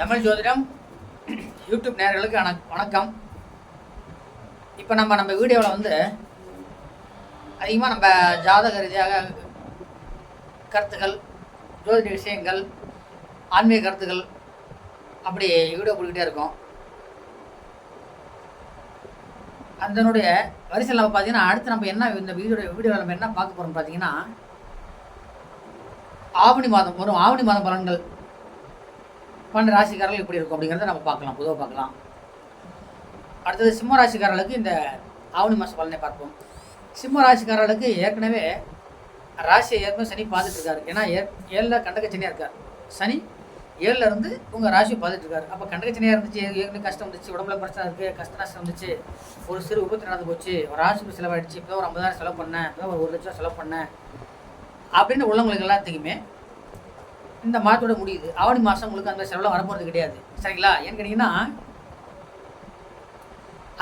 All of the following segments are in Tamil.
தமிழ் ஜோதிடம் யூடியூப் நேர்களுக்கு வணக்கம். இப்போ நம்ம நம்ம வீடியோவில் வந்து அதிகமாக நம்ம ஜாதக ரீதியாக கருத்துக்கள் ஜோதிட விஷயங்கள் ஆன்மீக கருத்துக்கள் அப்படி வீடியோ போட்டுக்கிட்டே இருக்கோம். அதனுடைய வரிசையில் நம்ம பார்த்தீங்கன்னா அடுத்து நம்ம என்ன இந்த வீடியோ வீடியோவில் நம்ம என்ன பார்க்க போகிறோம் பார்த்தீங்கன்னா ஆவணி மாதம் வரும். ஆவணி மாதம் பலன்கள் பன்னெண்டு ராசிக்காரர்கள் எப்படி இருக்கும் அப்படிங்கிறத நம்ம பார்க்கலாம் பொதுவாக பார்க்கலாம். அடுத்தது சிம்ம ராசிக்காரர்களுக்கு இந்த ஆவணி மாத பலனை பார்ப்போம். சிம்ம ராசிக்காரர்களுக்கு ஏற்கனவே ராசியை ஏற்கனவே சனி பார்த்துட்டு இருக்காரு. ஏன்னா ஏ ஏழில் கண்டக சனியாக இருக்கார். சனி ஏழில் இருந்து உங்கள் ராசியை பார்த்துட்டு இருக்காரு. அப்போ கண்டக சனியாக இருந்துச்சு ஏற்கனவே கஷ்டம் இருந்துச்சு உடம்புல பிரச்சனை இருக்குது கஷ்ட நஷ்டம் வந்துச்சு ஒரு சிறு விபத்து நடந்து போச்சு ஒரு ராசிக்கு செலவாயிடுச்சு இப்போ ஒரு ஐம்பதாயிரம் செலவு பண்ணேன் இப்போ ஒரு ஒரு லட்சம் செலவு பண்ணேன் அப்படின்னு உள்ளவங்களுக்கு எல்லாத்துக்குமே இந்த மாதத்தோட முடியுது. ஆவணி மாதம் உங்களுக்கு அந்த செலவுலாம் வரப்போகிறது கிடையாது. சரிங்களா? ஏன்னு கேட்டிங்கன்னா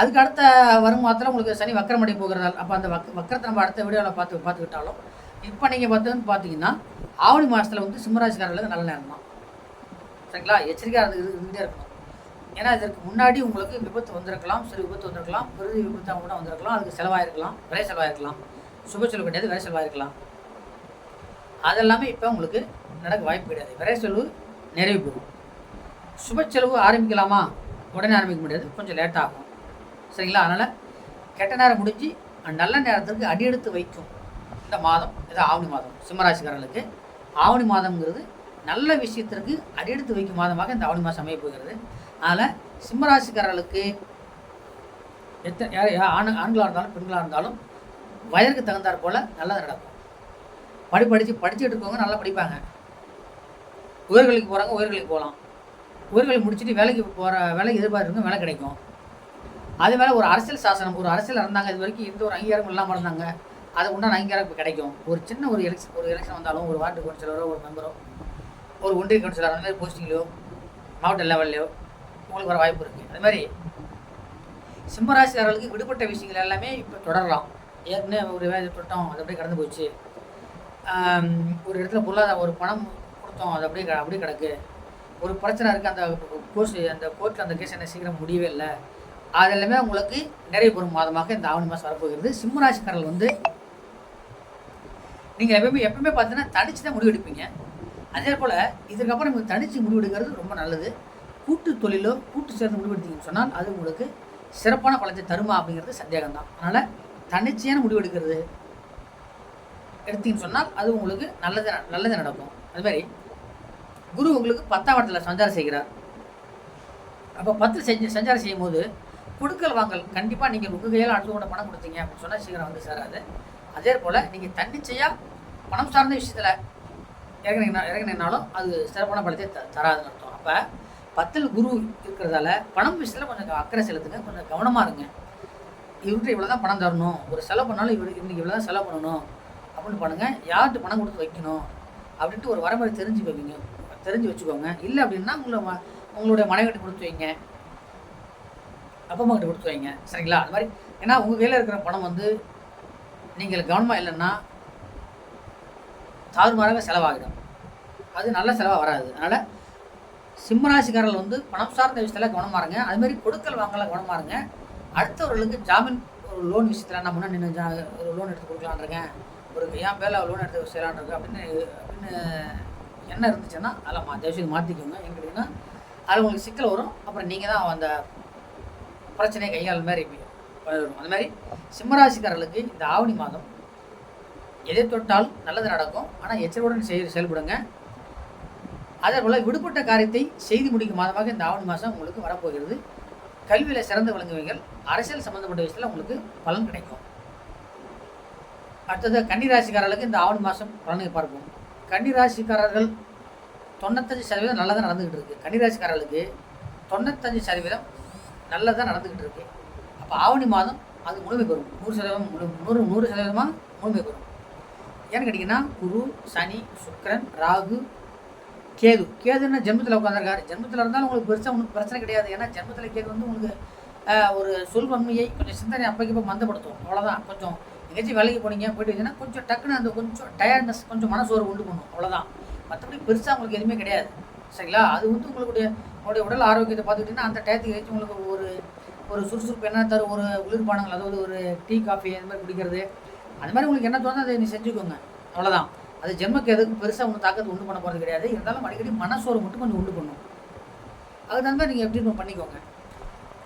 அதுக்கு அடுத்த வரும் மாதத்தில் உங்களுக்கு சனி வக்கரமடை போகிறதால் அப்போ அந்த வக் வக்கரத்தை நம்ம அடுத்த வீடியோவில் பார்த்து பார்த்துக்கிட்டாலும் இப்போ நீங்கள் பார்த்ததுன்னு பார்த்தீங்கன்னா ஆவணி மாதத்தில் வந்து சிம்மராசிக்காரர்களுக்கு நல்ல நேரம் தான் சரிங்களா? எச்சரிக்கையாக இருந்து இருந்துகிட்டே இருக்கணும். ஏன்னா இதற்கு முன்னாடி உங்களுக்கு விபத்து வந்திருக்கலாம் சிறு விபத்து வந்திருக்கலாம் பெரிய விபத்தாக கூட வந்திருக்கலாம் அதுக்கு செலவாயிருக்கலாம் விலை செலவாயிருக்கலாம். சுப செலவு கிடையாது விலை செலவாயிருக்கலாம். அதெல்லாமே இப்போ உங்களுக்கு நடக்க வாய்ப்பு கிடையாது. விரை செலவு நிறைவு பெறும். சுப செலவு ஆரம்பிக்கலாமா? உடனே ஆரம்பிக்க முடியாது. கொஞ்சம் லேட் ஆகும். சரிங்களா? அதனால் கெட்ட நேரம் முடிஞ்சு நல்ல நேரத்திற்கு அடியெடுத்து வைக்கும். இந்த மாதம் இது ஆவணி மாதம் சிம்மராசிக்காரர்களுக்கு. ஆவணி மாதம்ங்கிறது நல்ல விஷயத்திற்கு அடியெடுத்து வைக்கும் மாதமாக இந்த ஆவணி மாதம் அமைய போகிறது. அதனால் சிம்மராசிக்காரர்களுக்கு எத்தனை ஆண் ஆண்களாக இருந்தாலும் பெண்களாக இருந்தாலும் வயதுக்கு தகுந்தாற் போல் நல்லது நடக்கும். படி படித்து படிச்சுட்டு இருக்கவங்க நல்லா படிப்பாங்க. உயர்கல்விக்கு போகிறாங்க உயர்கல்விக்கு போகலாம். உயர்கல்வி முடிச்சுட்டு வேலைக்கு போகிற வேலைக்கு எதிர்பார்க்குறவங்க வேலை கிடைக்கும். அதே மேலே ஒரு அரசியல் சாசனம் ஒரு அரசியல் இருந்தாங்க இது வரைக்கும் எந்த ஒரு அங்கீகாரமும் இல்லாமல் இருந்தாங்க அது உண்டான அங்கீகாரம் இப்போ கிடைக்கும். ஒரு சின்ன ஒரு எலெக்ஷன் ஒரு எலெக்ஷன் வந்தாலும் ஒரு வார்டு கவுன்சிலரோ ஒரு மெம்பரோ ஒரு ஒன்றிய கவுன்சிலர் அந்த மாதிரி போஸ்டிங்லையோ மாவட்ட லெவல்லையோ உங்களுக்கு வர வாய்ப்பு இருக்குது அது மாதிரி சிம்மராசிக்காரர்களுக்கு விடுபட்ட விஷயங்கள் எல்லாமே இப்போ தொடரலாம். ஏற்கனவே ஒரு வேலை தொட்டோம் அது அப்படியே கடந்து போச்சு. ஒரு இடத்துல பொருளாதார ஒரு பணம் கொடுத்தோம் அது அப்படியே க- அப்படியே கிடக்கு. ஒரு பிரச்சனை இருக்குது அந்த கோர்ஸ் அந்த கோர்ட்டில் அந்த கேஸ் என்ன சீக்கிரம் முடியவே இல்லை. அது எல்லாமே உங்களுக்கு நிறைய பெறும் மாதமாக இந்த ஆவணி மாதம் வரப்போகிறது. சிம்மராசிக்காரர்கள் வந்து நீங்கள் எப்பவுமே எப்பவுமே பார்த்தீங்கன்னா தனிச்சு தான் முடிவெடுப்பீங்க அதே போல் இதுக்கப்புறம் நீங்கள் தனிச்சு முடிவெடுக்கிறது ரொம்ப நல்லது. கூட்டு தொழிலோ கூட்டு சேர்ந்து முடிவெடுத்தீங்கன்னு சொன்னால் அது உங்களுக்கு சிறப்பான பலத்தை தருமா அப்படிங்கிறது சந்தேகம் தான் அதனால் தனிச்சையான முடிவெடுக்கிறது எடுத்தீங்கன்னு சொன்னால் அது உங்களுக்கு நல்லது நல்லது நடக்கும். அது மாதிரி. குரு உங்களுக்கு பத்தாம் இடத்துல சஞ்சாரம் செய்கிறார். அப்போ பத்து செஞ்சு சஞ்சாரம் செய்யும் போது கொடுக்கல் வாங்கல் கண்டிப்பாக நீங்கள் உங்கள் கையால் கூட பணம் கொடுத்தீங்க அப்படின்னு சொன்னால் சீக்கிரம் வந்து சேராது. அதே போல் நீங்கள் தன்னிச்சையாக பணம் சார்ந்த விஷயத்தில் இறங்கினீங்கன்னா இறங்கினீங்கனாலும் அது சிறப்பான பலத்தை த தராதுன்னு அர்த்தம். அப்போ பத்தில் குரு இருக்கிறதால பணம் விஷயத்தில் கொஞ்சம் அக்கறை செலுத்துங்க கொஞ்சம் கவனமாக இருங்க. இவர்கிட்ட இவ்வளோ தான் பணம் தரணும். ஒரு செலவு பண்ணாலும் இவர் இன்றைக்கி இவ்வளோ தான் செலவு பண்ணணும். அப்படின்னு பண்ணுங்கள் யார்கிட்ட பணம் கொடுத்து வைக்கணும்? அப்படின்ட்டு ஒரு வரமுறை தெரிஞ்சு வைங்க. தெரிஞ்சு வச்சுக்கோங்க. இல்லை அப்படின்னா உங்களை ம- உங்களுடைய மனைவிட்டு கொடுத்து வைங்க. அப்பா அம்மா கிட்ட கொடுத்து வைங்க. சரிங்களா? அது மாதிரி ஏன்னா உங்கள் கையில் இருக்கிற பணம் வந்து நீங்கள் கவனமாக இல்லைன்னா தாறுமாறாக செலவாகிடும். அது நல்ல செலவாக வராது. அதனால் சிம்மராசிக்காரர்கள் வந்து பணம் சார்ந்த விஷயத்தில் கவனமாக இருங்க. அதுமாதிரி கொடுக்கல் வாங்கல கவனமாக இருங்க. அடுத்தவர்களுக்கு ஜாமீன் ஒரு லோன் விஷயத்தில் நான் முன்னாடி நின்று ஒரு லோன் எடுத்து கொடுக்கலான் இருக்கேன். ஒரு என் பேரில் லோன் எடுத்து செய்யலான் இருக்கேன் அப்படின்னு அப்படின்னு என்ன இருந்துச்சுன்னா அதில் மா தயவுசெய்து மாற்றிக்கோங்க ஏன்னு கேட்டிங்கன்னா அதில் உங்களுக்கு சிக்கல் வரும். அப்புறம் நீங்கள் தான் அந்த பிரச்சனையை கையாள் மாதிரி வரும். அந்த மாதிரி சிம்மராசிக்காரர்களுக்கு இந்த ஆவணி மாதம் எதை தொட்டால் நல்லது நடக்கும். ஆனால் எச்சரிக்கையுடன் செய் செயல்படுங்க. அதே போல் விடுபட்ட காரியத்தை செய்து முடிக்கும் மாதமாக இந்த ஆவணி மாதம் உங்களுக்கு வரப்போகிறது. கல்வியில் சிறந்து விளங்குவீர்கள். அரசியல் சம்மந்தப்பட்ட விஷயத்தில் உங்களுக்கு பலன் கிடைக்கும். அடுத்தது கன்னிராசிக்காரர்களுக்கு இந்த ஆவணி மாதம் பலனை பார்ப்போம். கன்னிராசிக்காரர்கள் தொண்ணூத்தஞ்சு சதவீதம் நல்லதாக நடந்துக்கிட்டு இருக்கு. கன்னிராசிக்காரர்களுக்கு தொண்ணூத்தஞ்சு சதவீதம் நல்லதாக நடந்துக்கிட்டு இருக்கு. அப்போ ஆவணி மாதம் அது முழுமை பெறும். நூறு சதவீதம் முழு நூறு நூறு சதவீதமாக முழுமை பெறும். ஏன்னு கேட்டிங்கன்னா குரு சனி சுக்கிரன் ராகு கேது. கேதுன்னா ஜென்மத்தில் உட்காந்துருக்காரு ஜென்மத்தில் இருந்தாலும் உங்களுக்கு பெருசாக ஒன்றும் பிரச்சனை கிடையாது. ஏன்னா ஜென்மத்தில் கேது வந்து உங்களுக்கு ஒரு சொல்வன்மையை கொஞ்சம் சிந்தனை அப்பைக்கு இப்போ மந்தப்படுத்தும். அவ்வளோதான் கொஞ்சம் எங்கேயாச்சும் வேலைக்கு போனீங்க போயிட்டு வந்தீங்கன்னா கொஞ்சம் டக்குன்னு அந்த கொஞ்சம் டயர்ட்னஸ் கொஞ்சம் மனசோர்வு உண்டு பண்ணும். அவ்வளோதான் மற்றபடி பெருசாக உங்களுக்கு எதுவுமே கிடையாது. சரிங்களா? அது வந்து உங்களுடைய உங்களுடைய உடல் ஆரோக்கியத்தை பார்த்துக்கிட்டிங்கன்னா அந்த டயத்துக்கு ஏதாச்சும் உங்களுக்கு ஒரு ஒரு சுறுசுறுப்பு என்ன தரும்? ஒரு குளிர்பானங்கள் அதாவது ஒரு டீ காஃபி அந்த மாதிரி குடிக்கிறது. அந்த மாதிரி உங்களுக்கு என்ன தோணுதோ அதை நீ செஞ்சுக்கோங்க. அவ்வளோதான் அது ஜென்மக்கு எதுக்கும் பெருசாக ஒன்றும் தாக்கத்தை உண்டு பண்ண போகிறது கிடையாது. இருந்தாலும் அடிக்கடி மனசோறு மட்டும் கொஞ்சம் உண்டு பண்ணும். அதுக்கு தகுந்த மாதிரி நீங்கள் எப்படி பண்ணிக்கோங்க.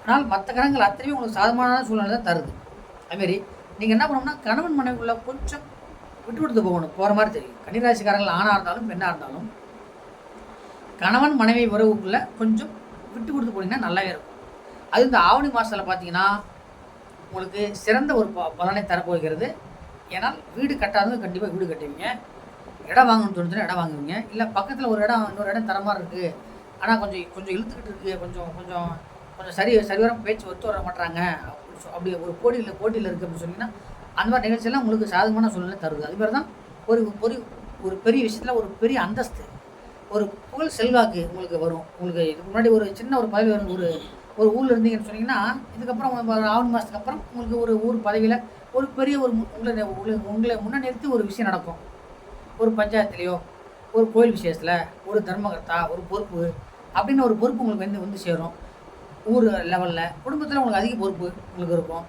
ஆனால் மற்ற கிரகங்கள் அத்தனையும் உங்களுக்கு சாதமான சூழ்நிலை தான் தருது. அதுமாரி நீங்கள் என்ன பண்ணணும்னா கணவன் மனைவிக்குள்ள கொஞ்சம் விட்டு கொடுத்து போகணும். போகிற மாதிரி தெரியும். கன்னிராசிக்காரங்கள் ஆணாக இருந்தாலும் பெண்ணாக இருந்தாலும் கணவன் மனைவி உறவுக்குள்ளே கொஞ்சம் விட்டு கொடுத்து போனீங்கன்னா நல்லாவே இருக்கும். அது இந்த ஆவணி மாதத்தில் பார்த்தீங்கன்னா உங்களுக்கு சிறந்த ஒரு ப பலனை தரப்போகிறது. ஏன்னால் வீடு கட்டாதவங்க கண்டிப்பாக வீடு கட்டுவீங்க. இடம் வாங்கணும்னு தோணுச்சுன்னா இடம் வாங்குவீங்க. இல்லை பக்கத்தில் ஒரு இடம் இன்னொரு இடம் தர மாதிரி இருக்குது ஆனால் கொஞ்சம் கொஞ்சம் இழுத்துக்கிட்டு இருக்குது கொஞ்சம் கொஞ்சம் கொஞ்சம் சரி சரிவரம் பேச்சு ஒத்து வர மாட்டாங்க அப்படி ஒரு போட்டியில் போட்டியில் இருக்குது அப்படின்னு சொன்னீங்கன்னா அந்த மாதிரி நிகழ்ச்சியெல்லாம் உங்களுக்கு சாதகமான சூழ்நிலை தருது. அது மாதிரி தான் ஒரு ஒரு ஒரு பெரிய விஷயத்தில் ஒரு பெரிய அந்தஸ்து ஒரு புகழ் செல்வாக்கு உங்களுக்கு வரும். உங்களுக்கு இதுக்கு முன்னாடி ஒரு சின்ன ஒரு பதவி வரும் ஒரு ஒரு ஊரில் இருந்தீங்கன்னு சொன்னீங்கன்னா இதுக்கப்புறம் ஒரு ஆவணி மாதத்துக்கு அப்புறம் உங்களுக்கு ஒரு ஊர் பதவியில் ஒரு பெரிய ஒரு உங்களை உங்களை உங்களை நிறுத்தி ஒரு விஷயம் நடக்கும். ஒரு பஞ்சாயத்துலேயோ ஒரு கோயில் விசேஷத்தில் ஒரு தர்மகர்த்தா ஒரு பொறுப்பு அப்படின்னு ஒரு பொறுப்பு உங்களுக்கு வந்து வந்து சேரும். ஊர் லெவலில் குடும்பத்தில் உங்களுக்கு அதிக பொறுப்பு உங்களுக்கு இருக்கும்.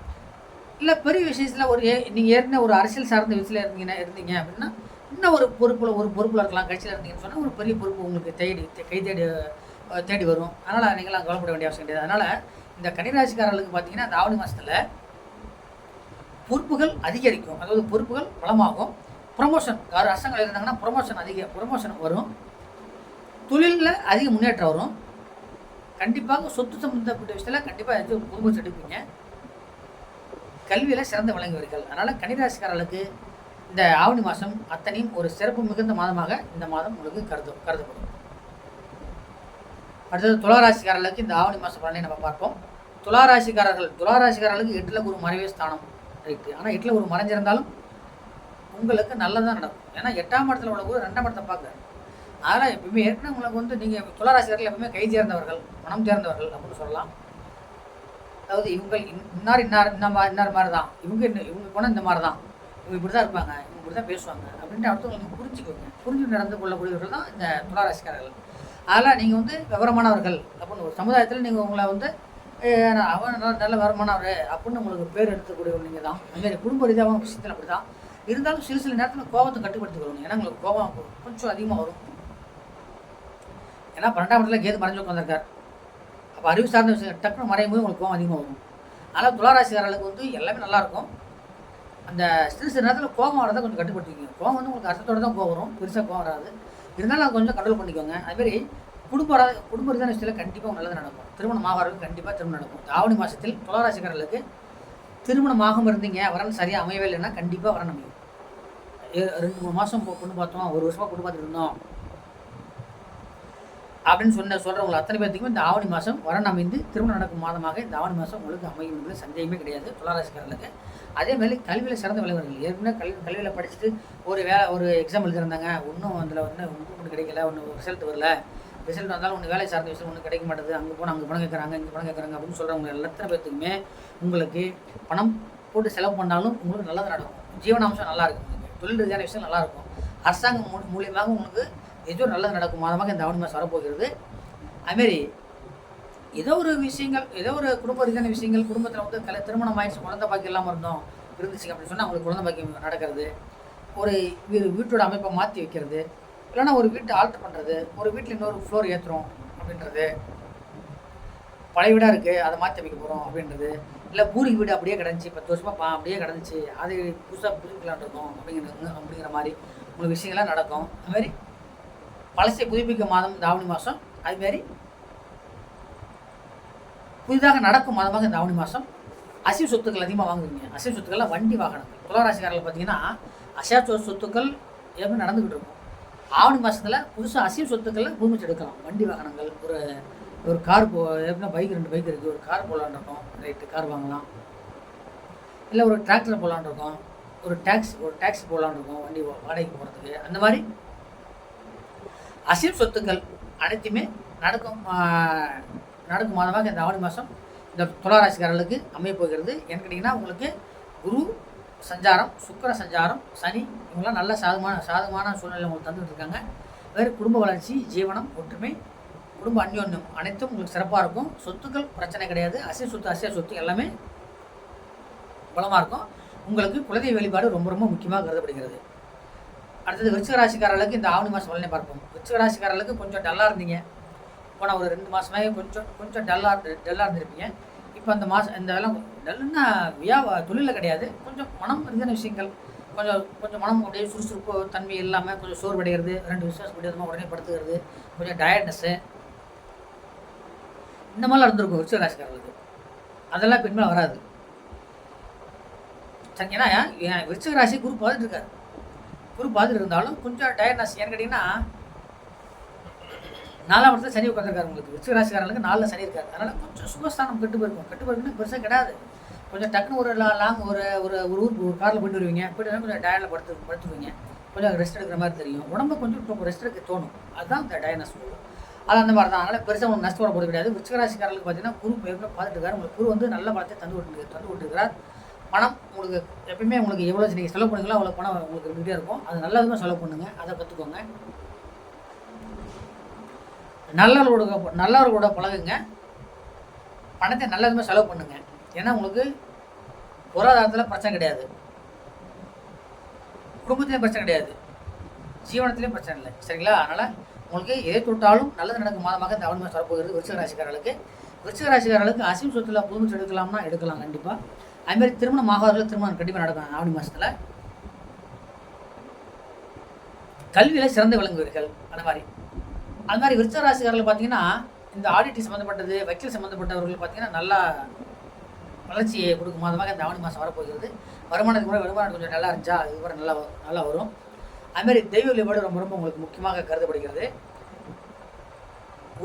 இல்லை பெரிய விஷயத்தில் ஒரு ஏ நீங்கள் ஏற்கனவே ஒரு அரசியல் சார்ந்த விஷயத்தில் இருந்தீங்கன்னா இருந்தீங்க அப்படின்னா இன்னும் ஒரு பொறுப்பில் ஒரு பொறுப்பில் இருக்கலாம். கட்சியில் இருந்தீங்கன்னு சொன்னால் ஒரு பெரிய பொறுப்பு உங்களுக்கு தேடி கை தேடி தேடி வரும். அதனால் நீங்களாம் கவலைப்பட வேண்டிய அவசியம் கிடையாது. அதனால் இந்த கன்னிராசிக்காரர்களுக்கு பார்த்தீங்கன்னா இந்த ஆவணி மாதத்தில் பொறுப்புகள் அதிகரிக்கும். அதாவது பொறுப்புகள் பலமாகும். ப்ரொமோஷன் யார் அரசாங்கம் இருந்தாங்கன்னா ப்ரொமோஷன் அதிக ப்ரொமோஷன் வரும். தொழிலில் அதிக முன்னேற்றம் வரும். கண்டிப்பாக சொத்து சம்பந்தப்பட்ட விஷயத்தில் கண்டிப்பாக ஏதாச்சும் குடும்பத்தை எடுப்பீங்க கல்வியில் சிறந்து விளங்குவீர்கள். அதனால் கன்னிராசிக்காரர்களுக்கு இந்த ஆவணி மாதம் அத்தனையும் ஒரு சிறப்பு மிகுந்த மாதமாக இந்த மாதம் உங்களுக்கு கருது கருதப்படும். அடுத்தது துளாராசிக்காரர்களுக்கு இந்த ஆவணி மாதம் பலனை நம்ம பார்ப்போம். துளாராசிக்காரர்கள் துளாராசிக்காரர்களுக்கு எட்டில் ஒரு மறைவே ஸ்தானம் இருக்குது ஆனால் எட்டில் ஒரு மறைஞ்சிருந்தாலும் உங்களுக்கு நல்லதாக நடக்கும். ஏன்னா எட்டாம் இடத்துல உள்ள ஒரு ரெண்டாம் இடத்தை பார்க்குறாரு. அதனால் எப்பவுமே ஏற்கனவே உங்களுக்கு வந்து நீங்கள் துளாராசிக்காரர்கள் எப்பவுமே கை சேர்ந்தவர்கள் மனம் சேர்ந்தவர்கள் அப்படின்னு சொல்லலாம். அதாவது இவங்க இன்- இன்னார் இன்னார் இந்த மாதிரி இன்னார் மாதிரி தான் இவங்க இன்னும் இவங்க குணம் இந்த மாதிரி தான் இவங்க இப்படி தான் இருப்பாங்க இவங்க இப்படி தான் பேசுவாங்க அப்படின்ட்டு அடுத்தவங்களுக்கு புரிஞ்சுக்கோங்க. புரிஞ்சு நடந்து கொள்ளக்கூடியவர்கள் தான் இந்த துளராசிக்காரர்கள். அதனால் நீங்கள் வந்து விவரமானவர்கள் அப்படின்னு ஒரு சமுதாயத்தில் நீங்கள் உங்களை வந்து அவன் நல்ல நல்ல விவரமானவர் அப்படின்னு உங்களுக்கு பேர் எடுத்துக்கூடியவங்க நீங்கள் தான். அதுமாரி குடும்ப ரீதியாக விஷயத்தில் அப்படி தான் இருந்தாலும் சில சில நேரத்தில் கோபத்தை கட்டுப்படுத்திக்கிறோம் ஏன்னா உங்களுக்கு கோபம் கொஞ்சம் அதிகமாக வரும். ஏன்னா பன்னெண்டாம் இடத்துல கேது மறைஞ்சு உட்காந்துருக்கார் அப்போ அறிவு சார்ந்த விஷயம் டக்குனு மறையும் போது உங்களுக்கு கோவம் அதிகமாக வரும். ஆனால் துளாராசிக்காரர்களுக்கு வந்து எல்லாமே நல்லாயிருக்கும் அந்த சிறு சிறு நேரத்தில் கோபம் வரதை கொஞ்சம் கட்டுப்படுத்திக்கோங்க. கோவம் வந்து உங்களுக்கு அர்த்தத்தோடு தான் கோவம் வரும். பெருசாக கோவம் வராது. இருந்தாலும் அதை கொஞ்சம் கண்ட்ரோல் பண்ணிக்கோங்க. அதுமாரி குடும்ப குடும்ப ரீதியான விஷயத்தில் கண்டிப்பாக நல்லது நடக்கும். திருமணம் ஆகிறவங்களுக்கு கண்டிப்பாக திருமணம் நடக்கும். ஆவணி மாதத்தில் துளாராசிக்காரர்களுக்கு திருமணமாகவும் இருந்தீங்க. வரன் சரியாக அமையவே இல்லைன்னா கண்டிப்பாக வரணும் ரெண்டு மூணு மாதம் பொண்ணு பார்த்தோம். ஒரு வருஷமாக பொண்ணு பார்த்துட்டு இருந்தோம். அப்படின்னு சொன்ன சொல்கிறவங்க அத்தனை பேர்த்துக்குமே இந்த ஆவணி மாதம் வரன் அமைந்து திருமணம் நடக்கும் மாதமாக இந்த ஆவணி மாதம் உங்களுக்கு அமையும் என்பது சந்தேகமே கிடையாது. துளாராசிக்காரர்களுக்கு. அதே மாதிரி கல்வியில் சிறந்த விளைவர்கள் ஏற்கனவே கல்வி கல்வியில் படிச்சுட்டு ஒரு வேலை ஒரு எக்ஸாம் எழுதிருந்தாங்க ஒன்றும் அதில் வந்து ஒன்றும் கிடைக்கல. ஒன்று ரிசல்ட் வரல. ரிசல்ட் வந்தாலும் ஒன்று வேலை சார்ந்த விஷயம் ஒன்றும் கிடைக்க மாட்டேது. அங்கே போனால் அங்கே பணம் கேட்குறாங்க இங்கே பணம் கேட்குறாங்க அப்படின்னு சொல்கிறவங்க எல்லாத்தனை பேர்த்துக்குமே உங்களுக்கு பணம் போட்டு செலவு பண்ணாலும் உங்களுக்கு நல்லது நடக்கும். ஜீவனாம்சம் நல்லா இருக்கும். உங்களுக்கு தொழில் ரீதியான விஷயம் நல்லாயிருக்கும் அரசாங்கம் மூ- மூலியமாக உங்களுக்கு ஏதோ நல்லது நடக்கும்? மாதமாக இந்த ஆவணி மாதம் வரப்போகிறது. அதுமாரி ஏதோ ஒரு விஷயங்கள் ஏதோ ஒரு குடும்ப ரீதியான விஷயங்கள் குடும்பத்தில் வந்து கல திருமணம் ஆயிடுச்சு குழந்தை பாக்கியம் இல்லாமல் இருந்தோம் இருந்துச்சு அப்படின்னு சொன்னால் அவங்களுக்கு குழந்தை பாக்கியம் நடக்கிறது. ஒரு வீடு வீட்டோட அமைப்பை மாற்றி வைக்கிறது. இல்லைன்னா ஒரு வீட்டை ஆல்டர் பண்ணுறது ஒரு வீட்டில் இன்னொரு ஃப்ளோர் ஏற்றுறோம் அப்படின்றது. பழைய வீடாக இருக்குது அதை மாற்றி வைக்க போகிறோம் அப்படின்றது. இல்லை பூரி வீடு அப்படியே கிடந்துச்சு பத்து வருஷமாக பா அப்படியே கிடந்துச்சு அது புதுசாக புதுப்பிக்கலான் இருக்கோம் அப்படிங்கிறது அப்படிங்கிற மாதிரி உங்களுக்கு விஷயங்கள்லாம் நடக்கும். அதுமாரி பழசை புதுப்பிக்க மாதம் இந்த ஆவணி மாதம் அதுமாரி புதிதாக நடக்கும் மாதமாக இந்த ஆவணி மாதம் அசிவ சொத்துக்கள் அதிகமாக வாங்குவீங்க. அசைவ சொத்துக்கள்லாம் வண்டி வாகனங்கள். துளாராசிக்காரர்கள் பார்த்தீங்கன்னா அசைவ சொத்துக்கள் எப்படி நடந்துக்கிட்டு இருக்கும். ஆவணி மாதத்தில் புதுசாக அசைவ சொத்துக்களில் பூமிச்சு எடுக்கலாம். வண்டி வாகனங்கள் ஒரு ஒரு கார் போ எப்படின்னா பைக் ரெண்டு பைக் இருக்குது ஒரு கார் போகலான்னு இருக்கோம். ரைட்டு கார் வாங்கலாம். இல்லை ஒரு டிராக்டர் போகலான்னு இருக்கோம். ஒரு டேக்ஸ் ஒரு டேக்ஸி போகலான்னு இருக்கோம். வண்டி வாடகைக்கு போகிறதுக்கு அந்த மாதிரி அசைவ சொத்துக்கள் அனைத்துமே நடக்கும் நடக்கும் மாதமாக இந்த ஆவணி மாதம் இந்த துளாராசிக்காரர்களுக்கு அமைய போகிறது. ஏன்னு கேட்டிங்கன்னா உங்களுக்கு குரு சஞ்சாரம் சுக்கிர சஞ்சாரம் சனி இவங்கெல்லாம் நல்ல சாதகமான சாதகமான சூழ்நிலை உங்களுக்கு தந்துட்டு இருக்காங்க வேறு குடும்ப வளர்ச்சி ஜீவனம் ஒற்றுமை குடும்ப அந்யோன்யம் அனைத்தும் உங்களுக்கு சிறப்பாக இருக்கும். சொத்துக்கள் பிரச்சனை கிடையாது. அசை சொத்து அசைய சொத்து எல்லாமே பலமாக இருக்கும். உங்களுக்கு குலதெய்வ வழிபாடு ரொம்ப ரொம்ப முக்கியமாக கருதப்படுகிறது. அடுத்தது விருச்சிகராசிக்காரர்களுக்கு இந்த ஆவணி மாதம் பலனை பார்ப்போம். விருச்சிகராசிக்காரர்களுக்கு கொஞ்சம் டல்லாக இருந்தீங்க. போன ஒரு ரெண்டு மாதமே கொஞ்சம் கொஞ்சம் டல்லாக டல்லாக இருந்திருப்பீங்க. இப்போ அந்த மாதம் இந்த இதெல்லாம் டல்லுன்னா வியாபா தொழிலில் கிடையாது. கொஞ்சம் மனம் ரீதியான விஷயங்கள். கொஞ்சம் கொஞ்சம் மனம் அப்படியே சுறுசுறுப்பு தன்மை இல்லாமல் கொஞ்சம் சோர்வடைகிறது. ரெண்டு விசுவாசம் முடியாதமாக உடனே படுத்துக்கிறது. கொஞ்சம் டயர்ட்னஸ்ஸு இந்த மாதிரிலாம் இருந்திருக்கும் விருச்சிக ராசிக்காரர்களுக்கு அதெல்லாம் பின்மேல் வராது. சரி, ஏன்னா என் விருச்சிக ராசி குரு பார்த்துட்டு இருக்காரு. குரு பார்த்துட்டு இருந்தாலும் கொஞ்சம் டயர்ட்னஸ் ஏன்னு கேட்டிங்கன்னா நாலாம் இடத்துல சனி உட்காந்துருக்காரு உங்களுக்கு. விருச்சிக ராசிக்காரங்களுக்கு நாலில் சனி இருக்காரு. அதனால் கொஞ்சம் சுகஸ்தானம் கெட்டு போயிருக்கும். கெட்டு போயிருக்குன்னு பெருசாக கிடையாது கொஞ்சம் டக்குன்னு ஒரு லா- லாங் ஒரு ஒரு ஒரு ஊருக்கு ஒரு காரில் போயிட்டு வருவீங்க. போயிட்டு கொஞ்சம் டயர்டில் படுத்து படுத்துருவீங்க. கொஞ்சம் ரெஸ்ட் எடுக்கிற மாதிரி தெரியும். உடம்பு கொஞ்சம் ரெஸ்ட் எடுக்க தோணும். அதுதான் இந்த டயர்னஸ் அது அந்த மாதிரி தான் அதனால் பெருசாக உங்களுக்கு நஷ்டப்பட போகிறது கிடையாது. விருச்சிக பார்த்தீங்கன்னா குரு ஏற்கனவே பார்த்துட்டு இருக்காரு. உங்களுக்கு குரு வந்து நல்ல பலத்தை தந்து விட்டு தந்து விட்டுருக்கிறார் பணம் உங்களுக்கு எப்பயுமே உங்களுக்கு எவ்வளோ நீங்கள் செலவு பண்ணுங்களோ அவ்வளோ பணம் உங்களுக்கு இருந்துகிட்டே இருக்கும். அது விதமாக செலவு பண்ணுங்கள் அதை கற்றுக்கோங்க நல்லவர்களோட நல்லவர்களோட பழகுங்க. பணத்தை விதமாக செலவு பண்ணுங்கள் ஏன்னா உங்களுக்கு பொருளாதாரத்தில் பிரச்சனை கிடையாது. குடும்பத்துலேயும் பிரச்சனை கிடையாது. ஜீவனத்துலேயும் பிரச்சனை இல்லை. சரிங்களா? அதனால் உங்களுக்கு எதை தொட்டாலும் நல்லது நடக்கும் மாதமாக இந்த அவன் மாதம் விருச்சிக ராசிக்காரர்களுக்கு. விருச்சிக ராசிக்காரர்களுக்கு அசிம் சொத்துல புதுமிச்சு எடுக்கலாம்னா எடுக்கலாம். கண்டிப்பாக அதுமாதிரி திருமணம் ஆகாதவர்கள் திருமணம் கண்டிப்பாக நடக்கும் ஆவணி மாதத்தில் கல்வியில் சிறந்து விளங்குவீர்கள் அந்த மாதிரி. அது மாதிரி விருச்சிக ராசிக்காரர்கள் பார்த்தீங்கன்னா இந்த ஆடிட்டி சம்மந்தப்பட்டது வக்கீல் சம்மந்தப்பட்டவர்கள் பார்த்தீங்கன்னா நல்லா வளர்ச்சியை கொடுக்கும். மாதமாக இந்த ஆவணி மாதம் வரப்போகிறது. வருமானத்துக்கு கூட வருமானம் கொஞ்சம் நல்லா இருந்துச்சா அது கூட நல்லா நல்லா வரும். அதுமாதிரி தெய்வ வழிபாடு ரொம்ப ரொம்ப உங்களுக்கு முக்கியமாக கருதப்படுகிறது.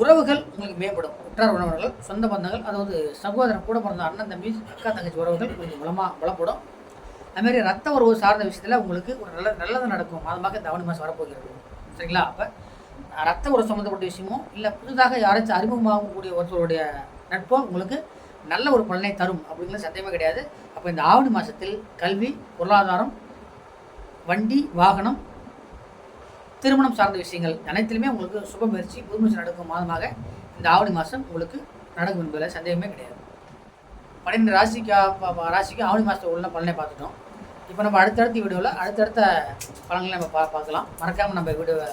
உறவுகள் உங்களுக்கு மேம்படும். உற்றார் உறவினர்கள் சொந்த பந்தங்கள் அதாவது சகோதரன் கூட பிறந்த அண்ணன் தம்பி அக்கா தங்கச்சி உறவுகள் உங்களுக்கு பலமாக பலப்படும் அதுமாரி ரத்த உறவு சார்ந்த விஷயத்தில் உங்களுக்கு ஒரு நல்ல நல்லது நடக்கும். மாதமாக இந்த ஆவணி மாதம் வரப்போகிறது. சரிங்களா? அப்போ ரத்த உறவு சம்மந்தப்பட்ட விஷயமும் இல்லை புதுதாக யாராச்சும் அறிமுகமாகக்கூடிய ஒருத்தருடைய நட்போ உங்களுக்கு நல்ல ஒரு பலனை தரும் அப்படிங்கிறது சந்தேகமே கிடையாது. அப்போ இந்த ஆவணி மாதத்தில் கல்வி பொருளாதாரம் வண்டி வாகனம் திருமணம் சார்ந்த விஷயங்கள் அனைத்திலுமே உங்களுக்கு சுப முயற்சி புதுமுயற்சி நடக்கும் மாதமாக இந்த ஆவணி மாதம் உங்களுக்கு நடக்கும் என்பதில் சந்தேகமே கிடையாது. பன்னிரெண்டு ராசிக்கு ராசிக்கு ஆவணி மாதத்தை உள்ள பலனை பார்த்துட்டோம். இப்போ நம்ம அடுத்தடுத்த வீடியோவில் அடுத்தடுத்த பலன்களை நம்ம பா பார்க்கலாம். மறக்காமல் நம்ம வீடியோவை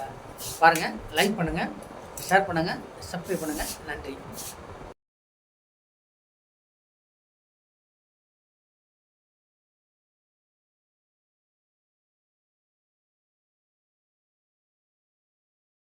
பாருங்கள் லைக் பண்ணுங்கள் ஷேர் பண்ணுங்கள் சப்ஸ்கிரைப் பண்ணுங்கள் நன்றி.